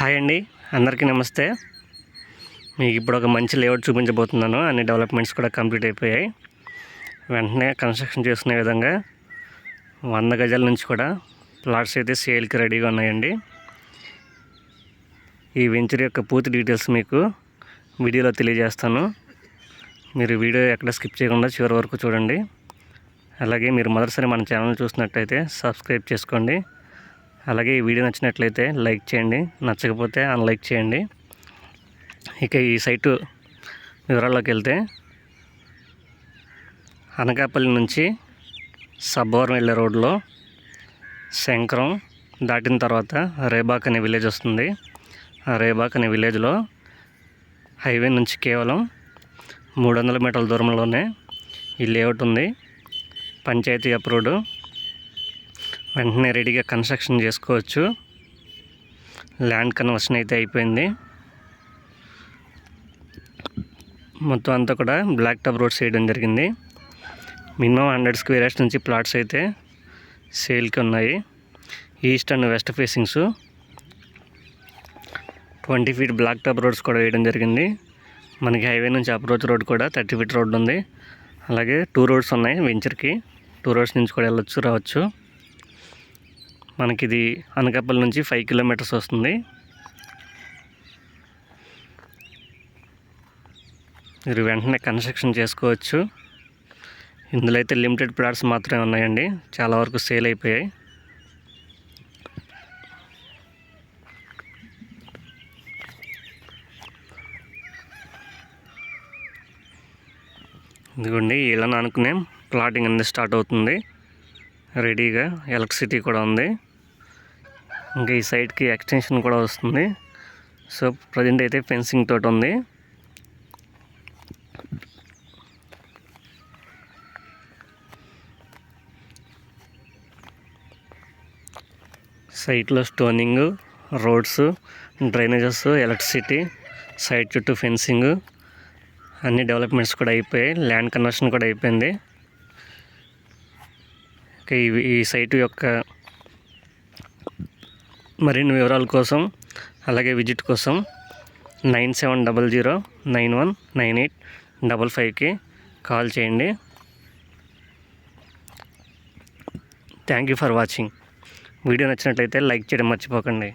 Hi అండి అందరికీ నమస్తే. మీకు ఇప్పుడు ఒక మంచి లేఅవుట్ చూపించబోతున్నాను. అన్ని డెవలప్మెంట్స్ కూడా కంప్లీట్ అయిపోయాయి. వెంటనే కన్స్ట్రక్షన్ చేసుకునే విధంగా వంద గజాల నుంచి కూడా ప్లాట్స్ అయితే సేల్కి రెడీగా ఉన్నాయండి. ఈ వెంచర్ యొక్క పూర్తి డీటెయిల్స్ మీకు వీడియోలో తెలియజేస్తాను. మీరు వీడియో ఎక్కడ స్కిప్ చేయకుండా చివరి వరకు చూడండి. అలాగే మీరు మొదటిసారి మన ఛానల్ చూసినట్టయితే సబ్స్క్రైబ్ చేసుకోండి. అలాగే ఈ వీడియో నచ్చినట్లయితే లైక్ చేయండి నచ్చకపోతే అన్లైక్ చేయండి. ఇక ఈ సైటు వివరాల్లోకి వెళ్తే అనకాపల్లి నుంచి సబ్బవరం వెళ్ళే రోడ్లో శంకరం దాటిన తర్వాత రేబాక్ అనే విలేజ్ వస్తుంది. ఆ రేబాక్ అనే విలేజ్లో హైవే నుంచి కేవలం మూడు వందల మీటర్ల దూరంలోనే ఈ లేఅవుట్ ఉంది. పంచాయతీ అప్రూవ్డ్ వెంటనే రెడీగా కన్స్ట్రక్షన్ చేసుకోవచ్చు. ల్యాండ్ కన్వర్షన్ అయితే అయిపోయింది. మొత్తం అంతా కూడా బ్లాక్ టాప్ రోడ్స్ వేయడం జరిగింది. మినిమం హండ్రెడ్ స్క్వేర్ యార్డ్స్ నుంచి ప్లాట్స్ అయితే సేల్కి ఉన్నాయి. East and west facings. Twenty feet black top roads కూడా వేయడం జరిగింది. మనకి హైవే నుంచి అప్రోచ్ రోడ్ కూడా థర్టీ ఫీట్ రోడ్ ఉంది. అలాగే టూ రోడ్స్ ఉన్నాయి వెంచర్కి. టూ రోడ్స్ నుంచి కూడా వెళ్ళొచ్చు రావచ్చు. మనకి ఇది అనకాపల్లి నుంచి ఫైవ్ కిలోమీటర్స్ వస్తుంది. మీరు వెంటనే కన్స్ట్రక్షన్ చేసుకోవచ్చు. ఇందులో అయితే లిమిటెడ్ ప్లాట్స్ మాత్రమే ఉన్నాయండి. చాలా వరకు సేల్ అయిపోయాయి. ఇదిగోండి ఇలా అనుకునే ప్లాటింగ్ అనేది స్టార్ట్ అవుతుంది. రెడీగా ఎలక్ట్రిసిటీ కూడా ఉంది. ఇంకా ఈ సైడ్కి ఎక్స్టెన్షన్ కూడా వస్తుంది. సో ప్రజెంట్ అయితే ఫెన్సింగ్ తోటి ఉంది. సైట్లో stoning roads drainages electricity site చుట్టూ ఫెన్సింగ్ అన్ని డెవలప్మెంట్స్ కూడా అయిపోయాయి. ల్యాండ్ కన్వర్షన్ కూడా అయిపోయింది. ఈ సైటు యొక్క మరిన్ని వివరాల కోసం అలాగే విజిట్ కోసం nine seven double zero nine one nine eight double ఫైవ్కి కాల్ చేయండి. Thank you for watching. Video నచ్చినట్లయితే లైక్ చేయడం మర్చిపోకండి.